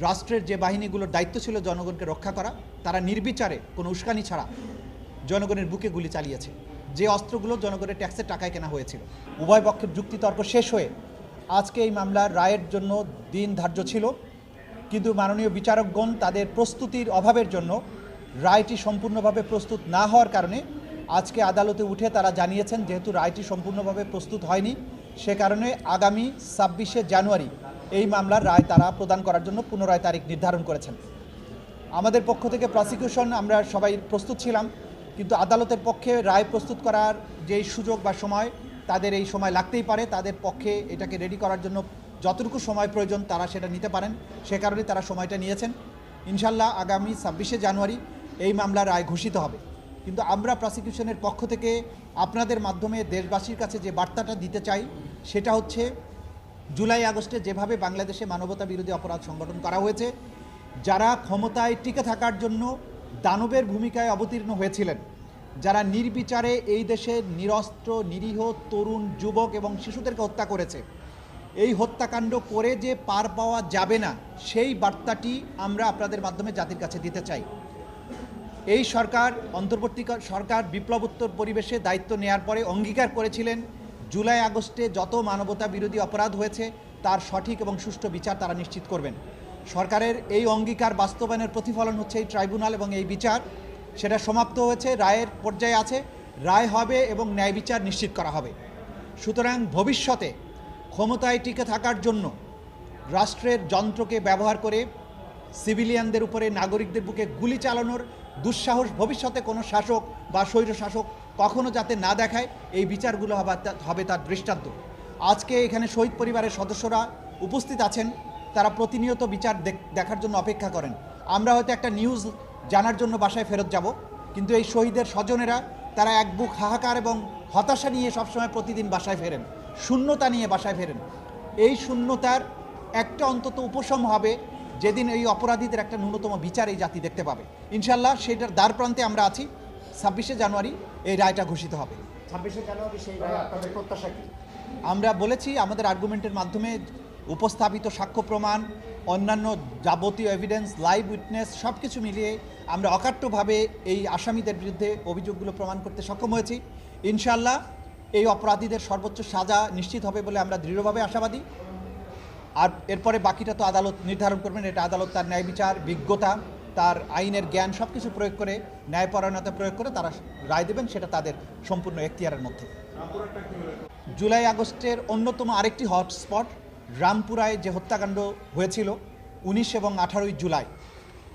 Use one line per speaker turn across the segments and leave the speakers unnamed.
রাষ্ট্রের যে বাহিনীগুলোর দায়িত্ব ছিল জনগণকে রক্ষা করা, তারা নির্বিচারে কোনো উস্কানি ছাড়া জনগণের বুকে গুলি চালিয়েছে। যে অস্ত্রগুলো জনগণের ট্যাক্সের টাকায় কেনা হয়েছিল। উভয় পক্ষের যুক্তিতর্ক শেষ হয়ে আজকে এই মামলার রায়ের জন্য দিন ধার্য ছিল। কিন্তু মাননীয় বিচারকগণ তাদের প্রস্তুতির অভাবের জন্য রায়টি সম্পূর্ণভাবে প্রস্তুত না হওয়ার কারণে আজকে আদালতে উঠে তারা জানিয়েছেন, যেহেতু রায়টি সম্পূর্ণভাবে প্রস্তুত হয়নি, সে কারণে আগামী ছাব্বিশে জানুয়ারি এই মামলার রায় তারা প্রদান করার জন্য পুনরায় তারিখ নির্ধারণ করেছেন। আমাদের পক্ষ থেকে প্রসিকিউশন আমরা সবাই প্রস্তুত ছিলাম, কিন্তু আদালতের পক্ষে রায় প্রস্তুত করার যেই সুযোগ বা সময়, তাদের এই সময় লাগতেই পারে। তাদের পক্ষে এটাকে রেডি করার জন্য যতটুকু সময় প্রয়োজন তারা সেটা নিতে পারেন। সে কারণে তারা সময়টা নিয়েছেন। ইনশাল্লাহ আগামী ছাব্বিশে জানুয়ারি এই মামলার রায় ঘোষিত হবে। কিন্তু আমরা প্রসিকিউশনের পক্ষ থেকে আপনাদের মাধ্যমে দেশবাসীর কাছে যে বার্তাটা দিতে চাই, সেটা হচ্ছে জুলাই, আগস্টে যেভাবে বাংলাদেশে মানবতা বিরোধী অপরাধ সংগঠন করা হয়েছে, যারা ক্ষমতায় টিকে থাকার জন্য দানবের ভূমিকায় অবতীর্ণ হয়েছিলেন, যারা নির্বিচারে এই দেশের নিরস্ত্র, নিরীহ, তরুণ, যুবক এবং শিশুদেরকে হত্যা করেছে, এই হত্যাকাণ্ড করে যে পার পাওয়া যাবে না, সেই বার্তাটি আমরা আপনাদের মাধ্যমে জাতির কাছে দিতে চাই। এই সরকার অন্তর্বর্তী সরকার বিপ্লবোত্তর পরিবেশে দায়িত্ব নেয়ার পরে অঙ্গীকার করেছিলেন জুলাই আগস্টে যত মানবতা বিরোধী অপরাধ হয়েছে, তার সঠিক এবং সুষ্ঠু বিচার তারা নিশ্চিত করবেন। সরকারের এই অঙ্গীকার বাস্তবায়নের প্রতিফলন হচ্ছে এই ট্রাইব্যুনাল এবং এই বিচার। সেটা সমাপ্ত হয়েছে, রায়ের পর্যায়ে আছে, রায় হবে এবং ন্যায় বিচার নিশ্চিত করা হবে। সুতরাং ভবিষ্যতে ক্ষমতায় টিকে থাকার জন্য রাষ্ট্রের যন্ত্রকে ব্যবহার করে সিভিলিয়ানদের উপরে নাগরিকদের বুকে গুলি চালানোর দুঃসাহস ভবিষ্যতে কোনো শাসক বা স্বৈর শাসক কখনো যাতে না দেখায়, এই বিচারগুলো হবে তার দৃষ্টান্ত। আজকে এখানে শহীদ পরিবারের সদস্যরা উপস্থিত আছেন, তারা প্রতিনিয়ত বিচার দেখার জন্য অপেক্ষা করেন। আমরা হয়তো একটা নিউজ জানার জন্য বাসায় ফেরত যাব, কিন্তু এই শহীদের স্বজনেরা, তারা এক বুক হাহাকার এবং হতাশা নিয়ে সবসময় প্রতিদিন বাসায় ফেরেন। শূন্যতা নিয়ে বাসায় ফেরেন। এই শূন্যতার একটা অন্তত উপশম হবে যেদিন এই অপরাধীদের একটা ন্যূনতম বিচার এই জাতি দেখতে পাবে। ইনশাল্লাহ সেটার দ্বার প্রান্তে আমরা আছি। ছাব্বিশে জানুয়ারি এই রায়টা ঘোষিত হবে।
ছাব্বিশে জানুয়ারি সেই রায় আপনাদের প্রত্যাশা কি?
আমরা বলেছি আমাদের আর্গুমেন্টের মাধ্যমে উপস্থাপিত সাক্ষ্য প্রমাণ অন্যান্য যাবতীয় এভিডেন্স লাইভ উইটনেস সব কিছু মিলিয়ে আমরা অকাট্যভাবে এই আসামিদের বিরুদ্ধে অভিযোগগুলো প্রমাণ করতে সক্ষম হয়েছি। ইনশাল্লাহ এই অপরাধীদের সর্বোচ্চ সাজা নিশ্চিত হবে বলে আমরা দৃঢ়ভাবে আশাবাদী। আর এরপরে বাকিটা তো আদালত নির্ধারণ করবেন এটা আদালত তার ন্যায় বিচার বিজ্ঞতা তার আইনের জ্ঞান সব কিছু প্রয়োগ করে, ন্যায়পরায়ণতা প্রয়োগ করে তারা রায় দেবেন, সেটা তাদের সম্পূর্ণ এখতিয়ারের মধ্যে। জুলাই আগস্টের অন্যতম আরেকটি হটস্পট, রামপুরায় যে হত্যাকাণ্ড হয়েছিল, উনিশ এবং আঠারোই জুলাই।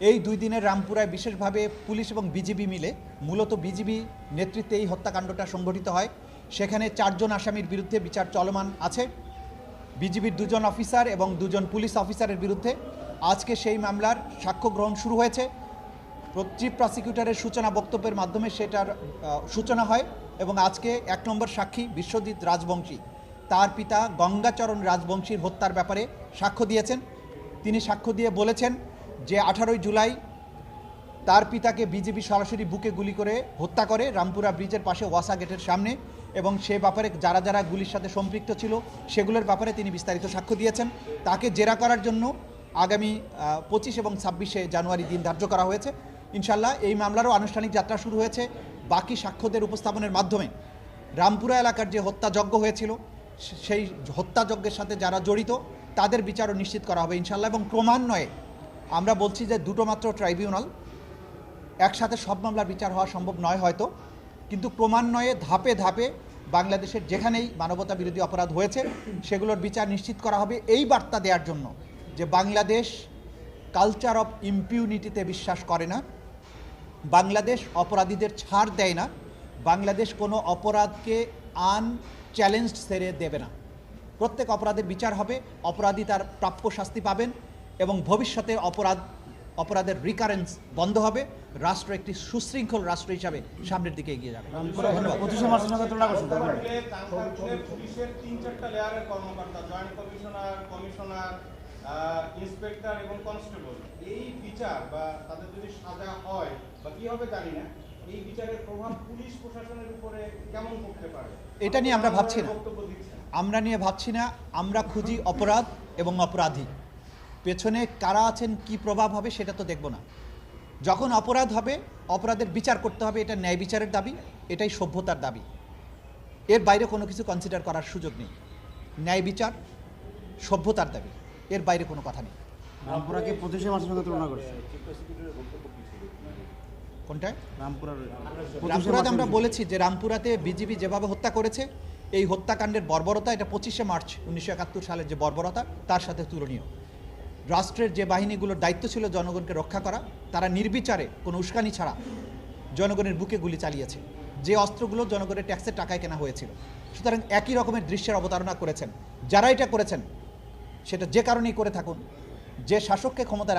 এই দুই দিনের রামপুরায় বিশেষভাবে পুলিশ এবং বিজিবি মিলে, মূলত বিজিবি নেতৃত্বে এই হত্যাকাণ্ডটা সংঘটিত হয়। সেখানে চারজন আসামির বিরুদ্ধে বিচার চলমান আছে। বিজিবির দুজন অফিসার এবং দুজন পুলিশ অফিসারের বিরুদ্ধে আজকে সেই মামলার সাক্ষ্য গ্রহণ শুরু হয়েছে। চিফ প্রসিকিউটরের সূচনা বক্তব্যের মাধ্যমে সেটার সূচনা হয় এবং আজকে এক নম্বর সাক্ষী বিশ্বজিৎ রাজবংশী। তার পিতা গঙ্গাচরণ রাজবংশীর হত্যার ব্যাপারে সাক্ষ্য দিয়েছেন। তিনি সাক্ষ্য দিয়ে বলেছেন যে, আঠারোই জুলাই তার পিতাকে বিজেপি সরাসরি বুকে গুলি করে হত্যা করে রামপুরা ব্রিজের পাশে ওয়াসা গেটের সামনে এবং সে ব্যাপারে যারা যারা গুলির সাথে সম্পৃক্ত ছিল, সেগুলোর ব্যাপারে তিনি বিস্তারিত সাক্ষ্য দিয়েছেন। তাকে জেরা করার জন্য আগামী পঁচিশ এবং ছাব্বিশে জানুয়ারি দিন ধার্য করা হয়েছে। ইনশাল্লাহ এই মামলারও আনুষ্ঠানিক যাত্রা শুরু হয়েছে। বাকি সাক্ষ্যদের উপস্থাপনের মাধ্যমে রামপুরা এলাকার যে হত্যাযজ্ঞ হয়েছিল সেই হত্যাযজ্ঞের সাথে যারা জড়িত, তাদের বিচারও নিশ্চিত করা হবে ইনশাল্লাহ এবং ক্রমান্বয়ে আমরা বলছি যে দুটো মাত্র ট্রাইব্যুনাল, একসাথে সব মামলার বিচার হওয়া সম্ভব নয় হয়তো, কিন্তু ক্রমান্বয়ে ধাপে ধাপে বাংলাদেশের যেখানেই মানবতা বিরোধী অপরাধ হয়েছে, সেগুলোর বিচার নিশ্চিত করা হবে। এই বার্তা দেওয়ার জন্য যে বাংলাদেশ কালচার অফ ইম্পিউনিটিতে বিশ্বাস করে না বাংলাদেশ অপরাধীদের ছাড় দেয় না বাংলাদেশ কোনো অপরাধকে আন চ্যালেঞ্জড সেরে দেবে না। প্রত্যেক অপরাধের বিচার হবে অপরাধী তার প্রাপ্য শাস্তি পাবেন এবং ভবিষ্যতে অপরাধ অপরাধের রিকারেন্স বন্ধ হবে রাষ্ট্র একটি সুশৃঙ্খল রাষ্ট্র হিসাবে সামনের দিকে এগিয়ে যাবে। ধন্যবাদ।
ইন্সপেক্টর এবং কনস্টেবল এই বিচার বা তাদের যদি সাজা হয় বা কি হবে জানি না এই বিচারের প্রভাব পুলিশ প্রশাসনের উপরে কেমন পড়তে পারে?
এটা নিয়ে আমরা ভাবছি না। আমরা নিয়ে ভাবছি না আমরা খুঁজি অপরাধ এবং অপরাধী। পেছনে কারা আছেন কি প্রভাব হবে সেটা তো দেখব না। যখন অপরাধ হবে অপরাধের বিচার করতে হবে এটা ন্যায় বিচারের দাবি এটাই সভ্যতার দাবি। এর বাইরে কোনো কিছু কনসিডার করার সুযোগ নেই। ন্যায় বিচার সভ্যতার দাবি। এর বাইরে কোনো কথা নেই।
রামপুরাকে পঁচিশে মাসের সঙ্গে তুলনা করছে?
কোনটায়?
রামপুরার
রামপুরাতে আমরা বলেছি যে রামপুরাতে বিজিবি যেভাবে হত্যা করেছে এই হত্যাকাণ্ডের বর্বরতা এটা পঁচিশে মার্চ উনিশশো একাত্তর সালের যে বর্বরতা তার সাথে তুলনীয়। রাষ্ট্রের যে বাহিনীগুলোর দায়িত্ব ছিল জনগণকে রক্ষা করা তারা নির্বিচারে কোনো উস্কানি ছাড়া জনগণের বুকে গুলি চালিয়েছে। যে অস্ত্রগুলো জনগণের ট্যাক্সের টাকায় কেনা হয়েছিল। সুতরাং একই রকমের দৃশ্যের অবতারণা করেছেন। যারা এটা করেছেন সেটা যে কারণেই করে থাকুন যে শাসককে ক্ষমতা